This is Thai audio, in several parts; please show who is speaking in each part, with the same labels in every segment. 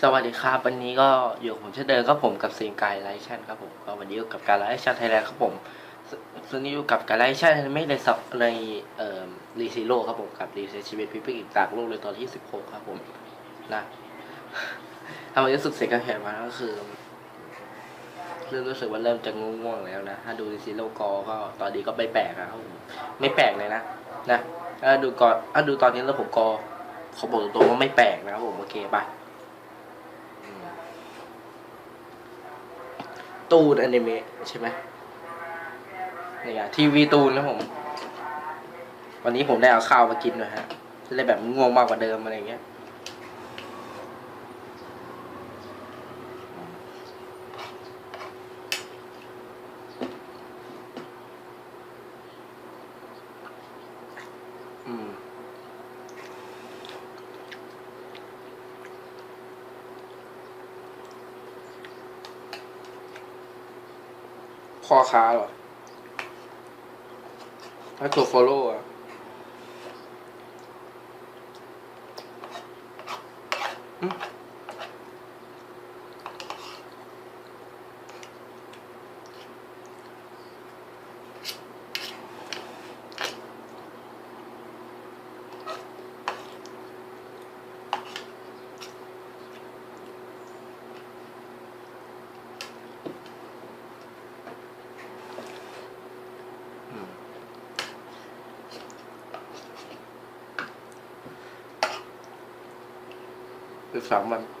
Speaker 1: สวัสดีครับวันนี้ก็อยู่ผมเช่นเดิมครับผมกับซีนกายไลชั่นครับผมก็วันนี้อยู่กับการไลชั่นไทยแลนด์ครับผมซึ่งอยู่กับการไลชั่นไม่ในสับในเอ่อรีซีโร่ครับผมกับรีเซชีวิตพิพิกจากโลกเลยตอนที่สิบหกครับผมนะทำไมรู้สึกเสียกระแหบมาก็คือเริ่มรู้สึกว่าเริ่มจะง่วงๆแล้วนะถ้าดูรีซีโร่กอก็ตอนนี้ก็ไม่แปลกนะครับผมไม่แปลกเลยนะนะถ้าดูก่อนถ้าดูตอนนี้แล้วผมกอเขาบอกตรงๆว่าไม่แปลกนะครับผมโอเคไป ตูนอนิเมะใช่ไหมนี่ไงทีวีตูนนะผม วันนี้ผมได้เอาข้าวมากินด้วยฮะจะได้แบบง่วงมากกว่าเดิมอะไรเงี้ย ค้าเหรอถ้วตัวฟอลโล่อะ สามวัน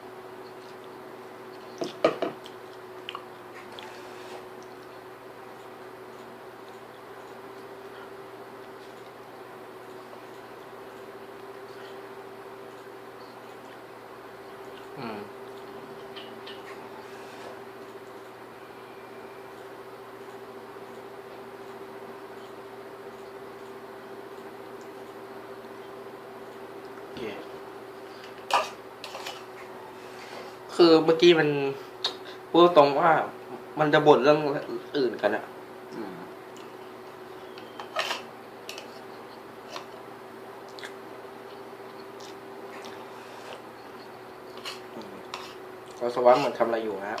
Speaker 1: คือเมื่อกี้มันพูดตรงว่ามันจะบ่นเรื่องอื่นกันอะก็สวัสดิ์เหมือนทำอะไรอยู่ฮะ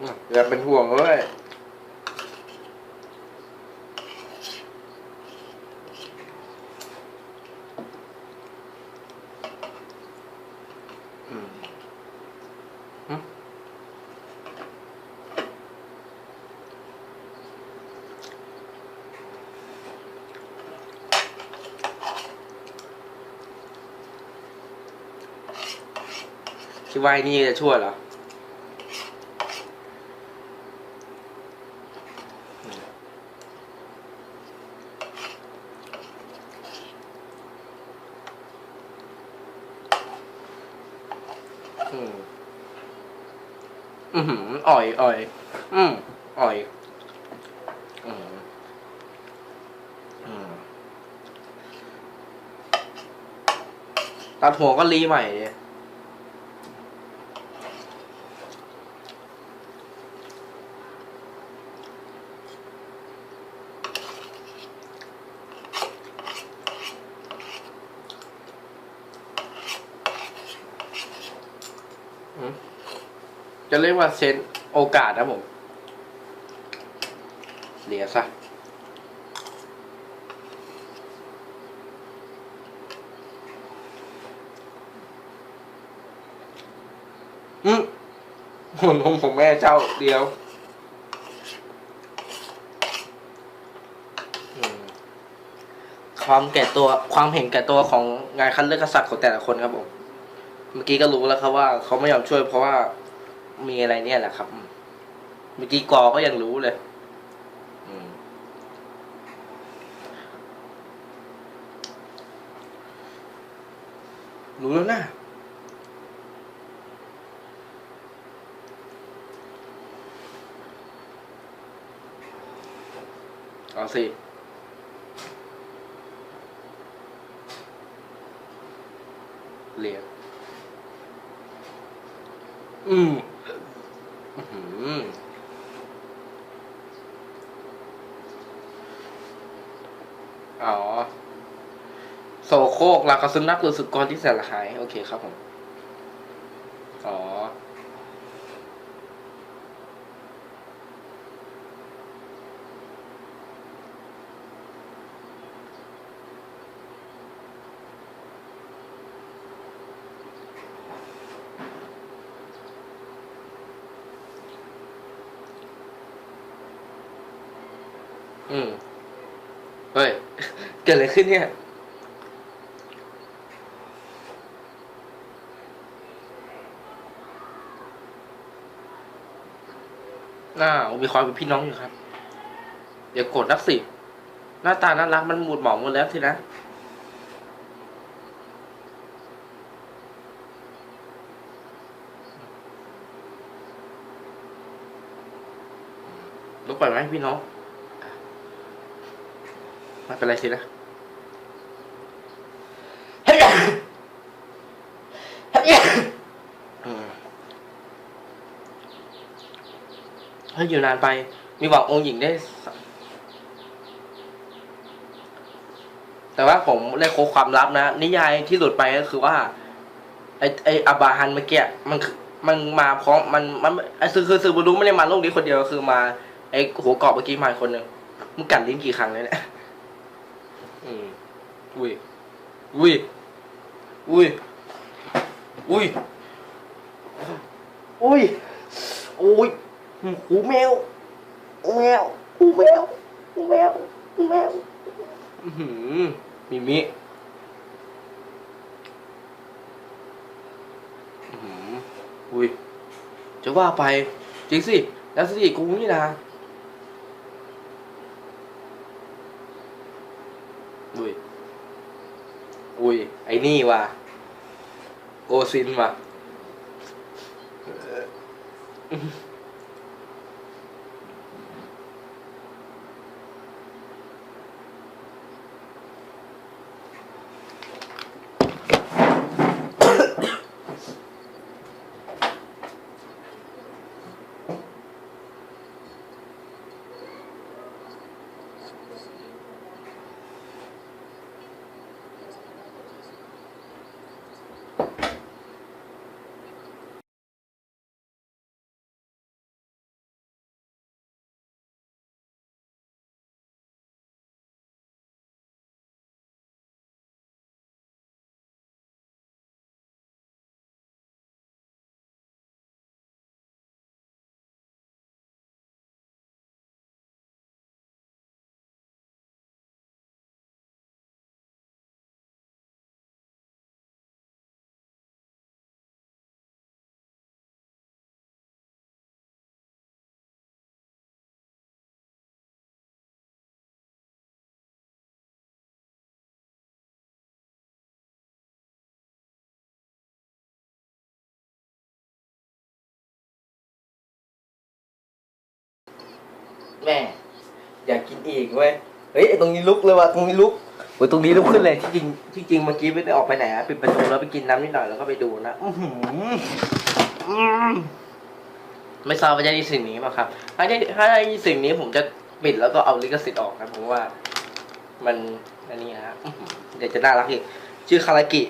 Speaker 1: อืม อย่าเป็นห่วงเลยอืมอืมคิดว่าไอ้นี่จะช่วยเหรอมอือหื อยอ่อยอืมอ่อยอืมอืมตัดหัวก็รีใหม่ดิอืมจะเรียกว่าเซน โอกาสนะผมเลียซะอืมหุ่นของผมแม่เจ้าเดียวความแก่ตัวความเห็นแก่ตัวของงานคัดเลือกกษัตริย์ของแต่ละคนครับผม เมื่อกี้ก็รู้แล้วครับว่าเขาไม่ยอมช่วยเพราะว่ามีอะไรเนี่ยแหละครับ เมื่อกี้กอก็ยังรู้เลยรู้แล้วนะเอาสิเรียนอืมอืม โซโคกลากระสุนักรู้สึกกรที่แสนละหาย โอเคครับผม อ๋อ อืม เฮ้ย เกิดอะไรขึ้นเนี่ย น่ามีความเป็นพี่น้องอยู่ครับอย่ากดนักสิหน้าตาน่ารักมันหมุดหมองหมดแล้วทีนะลุกไปไหมพี่น้องไม่เป็นไรสินะ ถ้าอยู่นานไปมีหวังองค์หญิงได้สแต่ว่าผมได้โคความลับนะ นิยายที่หลุดไปก็คือว่า ไอไออาบาฮันเมื่อกี้มันคือมันมาพร้อมมันมันไอคือคือซูบูรุไม่ได้มาโลกนี้คนเดียวคือมา ไอหัวเกาะเมื่อกี้มาคนหนึ่งมึงกัดลิ้นกี่ครั้งเลยเนี่ยอืมอุ้ยอุ้ยอุ้ยอุ้ยอุ้ยอุ้ย หูแมวแมวหูแมวหูแมวหูแมวอื้อหือมิมิอื้อหืออุ้ยจะว่าไป จริงสิ แล้วสิกูนี่นะอุ้ยอุ้ย ไอ้นี่ว่ะโกซินว่ะ แม่ อยากกินอีกเว้ยเฮ้ยไอตรงนี้ลุกเลยว่ะตรงนี้ลุกโอ้ยตรงนี้ลุกขึ้นเลยที่จริงที่จริงเมื่อกี้ไม่ได้ออกไปไหนอะปิดประตูแล้วไปกินน้ำนิดหน่อยแล้วก็ไปดูนะอื้อหืออืมไม่ทราบว่าจะได้ยินสิ่งนี้ป่ะครับ ถ้าได้ถ้าได้ยินสิ่งนี้ผมจะปิดแล้วก็เอาลิขสิทธิ์ออกนะผมว่า มันอันนี้ฮะอื้อหือเดี๋ยวจะน่ารักอีกชื่อคารากิ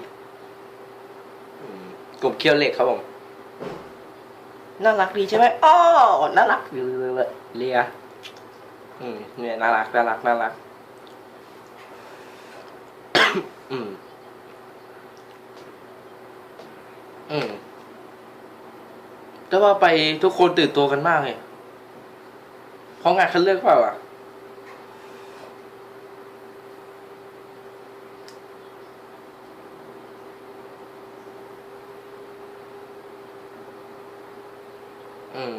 Speaker 1: อืมกลุ่มเคียวเหล็กครับผม น่ารักดีใช่ไหมอ้อน่ารักเลยเลีย อืมเนี่ยน่ารักน่ารักน่ารัก อืม อืมแต่ว่าไปทุกคนตื่นตัวกันมากเลยเพราะงานคัดเลือกเปล่าอะอืม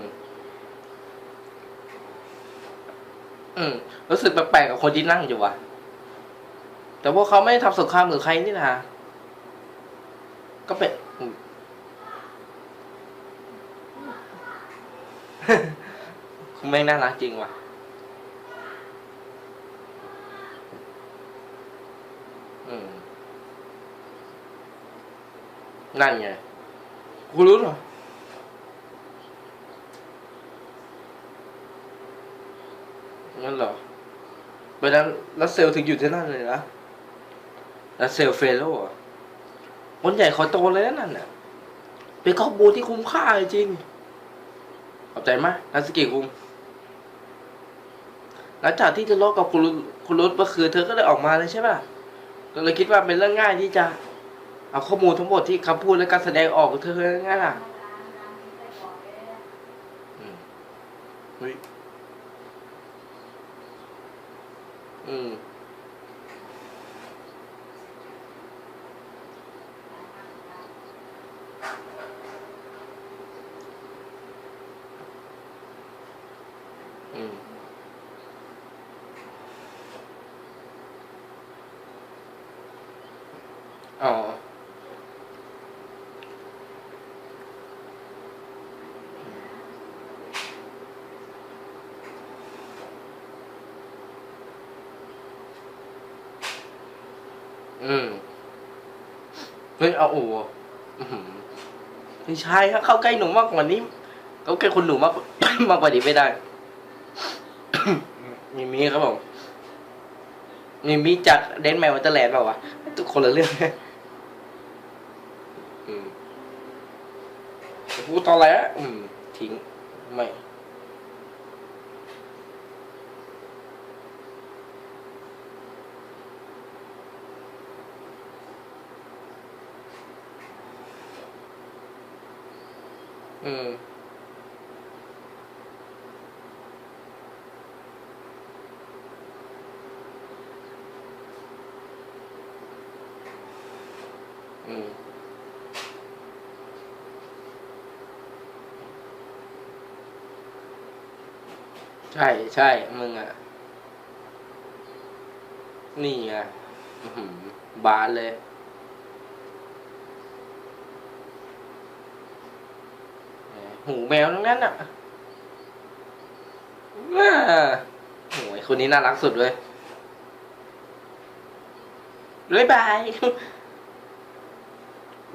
Speaker 1: อืมรู้สึกแปลกๆกับคนที่นั่งอยู่ว่ะ แต่พวกเขาไม่ทำสงครามหรือใครนี่นะก็เป็นคุณแม่งน่ารักจริงว่ะนั่นไงคุณรู้เหรอ งั้นเหรอเวลารัสเซลถึงอยู่ที่นั่นเลยนะรัสเซลเฟโลอะคนใหญ่ขอโตเลยนะนั่นน่ะ เป็นข้อมูลที่คุ้มค่าจริง ขอบใจมากนัสกิคุงหลังจากที่ทะเลาะกับคุณรุคุณรุตเมื่อคืนเธอก็เลยออกมาเลยใช่ป่ะก็เลยคิดว่าเป็นเรื่องง่ายที่จะ เอาข้อมูลทั้งหมดที่คำพูดและการแสดงออกของเธอง่ายๆล่ะ อืมเฮ้ยอืม อืม อ๋อ อืม เฮ้ยเอาโอ้โหอื้อหือไม่ใช่ครับเข้าใกล้หนูมากกว่านี้เข้าใกล้คนหนูมากมากกว่านี้ไม่ได้ มีมีครับผมมีมีจากเดนแมนวันเตอร์แลนด์เปล่าวะทุกคนละเรื่องอืมพูดตอนแรกอืมทิ้งไม่ อืมอืมใช่ใช่ มึงอะ นี่ไงอื้อหือบานเลย หูแมวทั้งนั้นอะว้าโอ้ยคนนี้น่ารักสุดเลยเลยบาย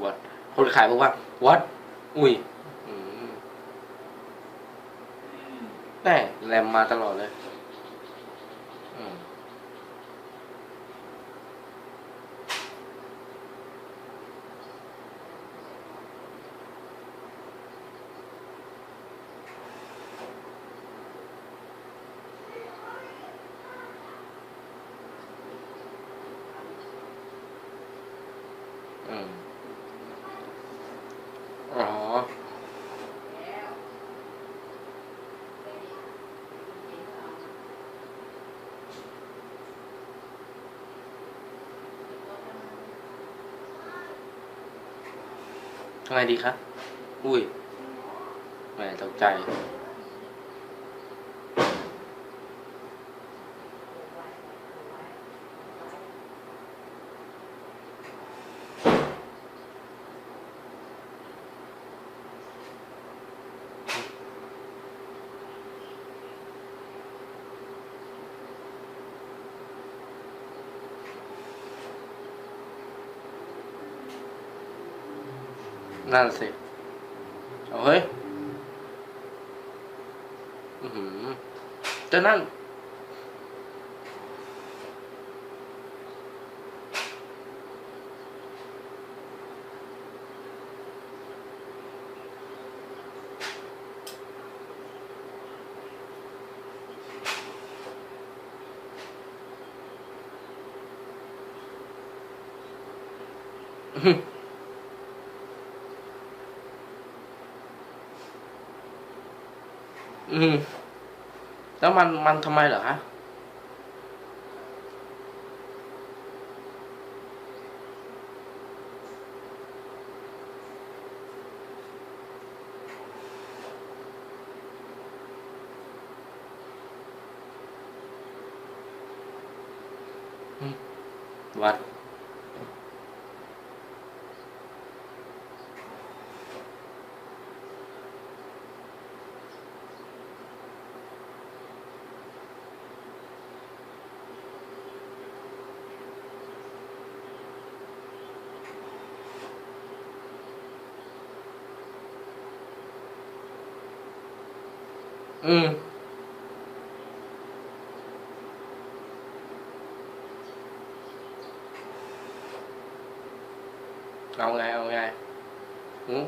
Speaker 1: วัดคนขายบอกว่าวัดอุ้ยอืมแน่แรมมาตลอดเลย อืม อืม อ๋อ ทำ ไงดีครับ อุ้ยแหมตกใจ นั่นสิ เอาเฮ้ยอือหือแต่นั่น อืม แล้วมันมันทำไมเหรอฮะ อืมเอาไงเอาไงอืม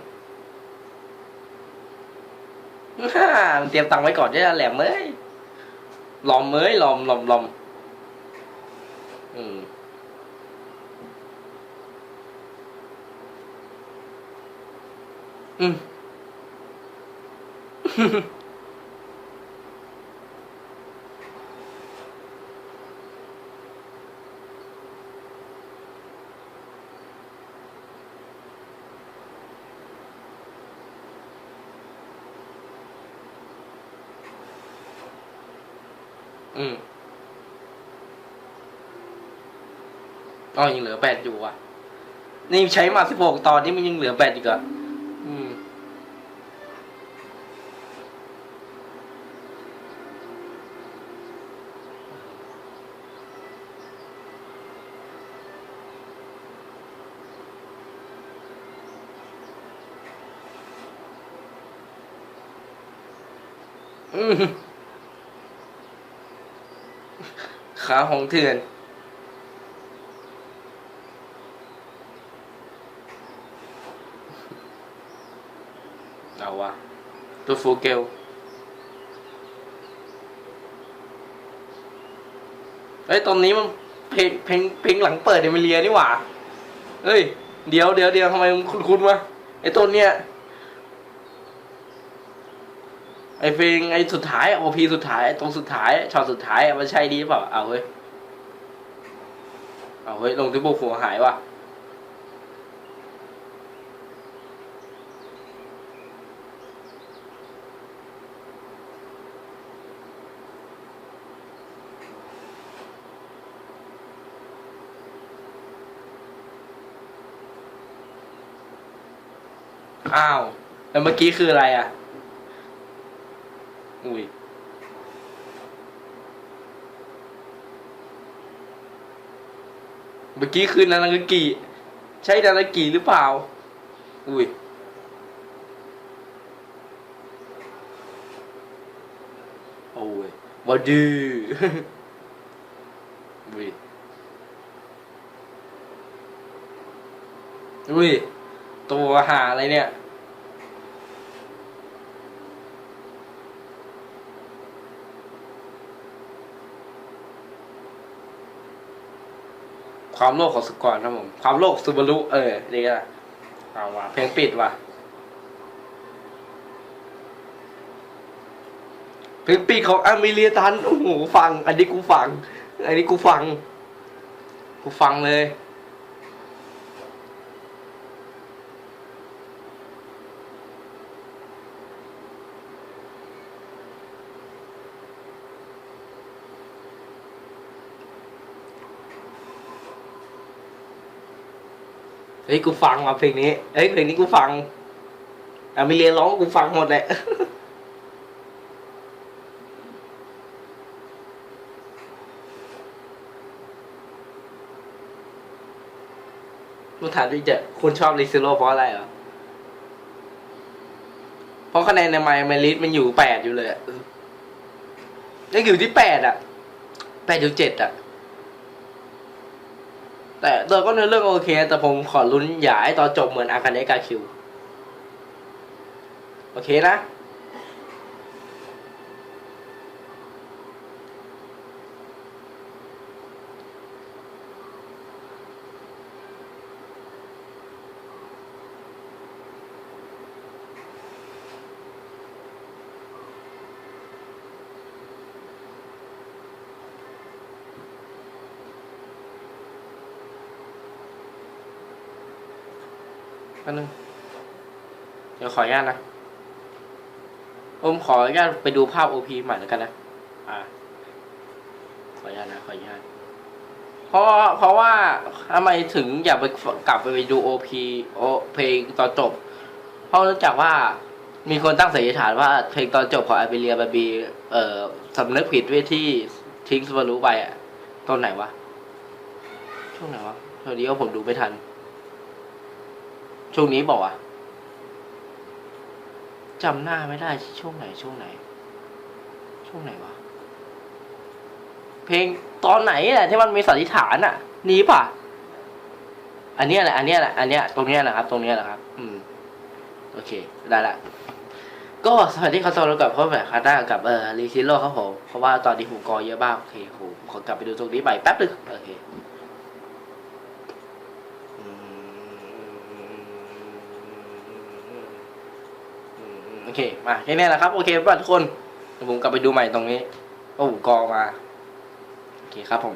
Speaker 1: ฮ่าเตรียมตังค์ไว้ก่อนจะแหลมเอ้ยหลอมเอ้ยหลอมหลอมหลอมอืมอืม อืม อ๋อยังเหลือแปดอยู่อะ นี่ใช้มาสิบหกตอนนี้มันยังเหลือแปดอีกอะอืมอืมขาของเถื่อน เอาวะ ตัวฟูเกลเฮ้ยตอนนี้มันเพลงเพลงเพลงหลังเปิดเอมิเลียนี่หว่าเฮ้ย เดี๋ยวเดี๋ยวเดี๋ยวทำไมมันคุ้นๆวะไอ้ต้นเนี้ยไอ้เพลงไอ้สุดท้ายโอพีสุดท้ายตรงสุดท้ายช็อตสุดท้ายมันใช่ดีเปล่าเอาเฮ้ยเอาเฮ้ยลงที่บุกหัวหายว่ะ อ้าว แล้วเมื่อกี้คืออะไรอะ อุ้ย เมื่อกี้คือนานากิใช่นานากิหรือเปล่า อุ้ยโอ้ยบอดื้ออุ้ยอุ้ย ตัวหาอะไรเนี่ย ความโลภของสกอร์ครับผม ความโลภซูบารุเออนี่ก็เอาว่ะเพลงปิดว่ะเพลงปิดของอามิเลียตันโอ้โหฟัง อันนี้กูฟัง อันนี้กูฟัง กูฟังเลย ฮ้ยกูฟังว่ะเพลงนี้เฮ้ยเพลงนี้กูฟังอามิเลียร้องกูฟังหมดแหละกูถามดิเจอคุณชอบลิซิโร่เพราะอะไรเหรอ เพราะคะแนนในไมล์มาริสมันอยู่แปดอยู่เลยอะยังอยู่ที่แปดอะแปดอยู่เจ็ดอะ แต่ตัวก็เนื้อเรื่องโอเค แต่ผมขอลุ้นอย่าให้ตอนจบเหมือนอาคาเนะกาคิว โอเคนะ อันนึงเดี๋ยวขออนุญาตนะผมขออนุญาตไปดูภาพโอพีใหม่แล้วกันนะ อ่า ขออนุญาตนะ ขออนุญาต เพราะ เพราะว่าทำไมถึงอยากไปกลับไปดูโอพีโอเพลงตอนจบ เพราะเนื่องจากว่ามีคนตั้งสันนิษฐานว่าเพลงตอนจบของอาเบเรียบาบีเอ่อสำนึกผิดเว้ยที่ทิ้งสวารุไปอะตอนไหนวะ ช่วงไหนวะตอนนี้ก็ผมดูไม่ทัน ช่วงนี้บอกอะจำหน้าไม่ได้ช่วงไหนช่วงไหน ช่วงไหนวะเพลงตอนไหนแหละที่มันมีสันนิษฐานอะ นี้ป่ะ อันเนี้ยแหละอันเนี้ยแหละอันเนี้ยตรงเนี้ยแหละครับ ตรงเนี้ยแหละครับ อืม โอเค ได้ละก็สวัสดีครับสวัสดีกับพ่อแม่คาต้ากับเออรีซิโร่ครับผมเพราะว่าตอนนี้ผมกอเยอะมากโอเคผมขอกลับไปดูตรงนี้ใหม่แป๊บนึงโอเคอืมโอ เค มาแค่นี้แหละครับ โอเคป่ะทุกคนผมกลับไปดูใหม่ตรงนี้ โอ้กอมา โอเคครับผม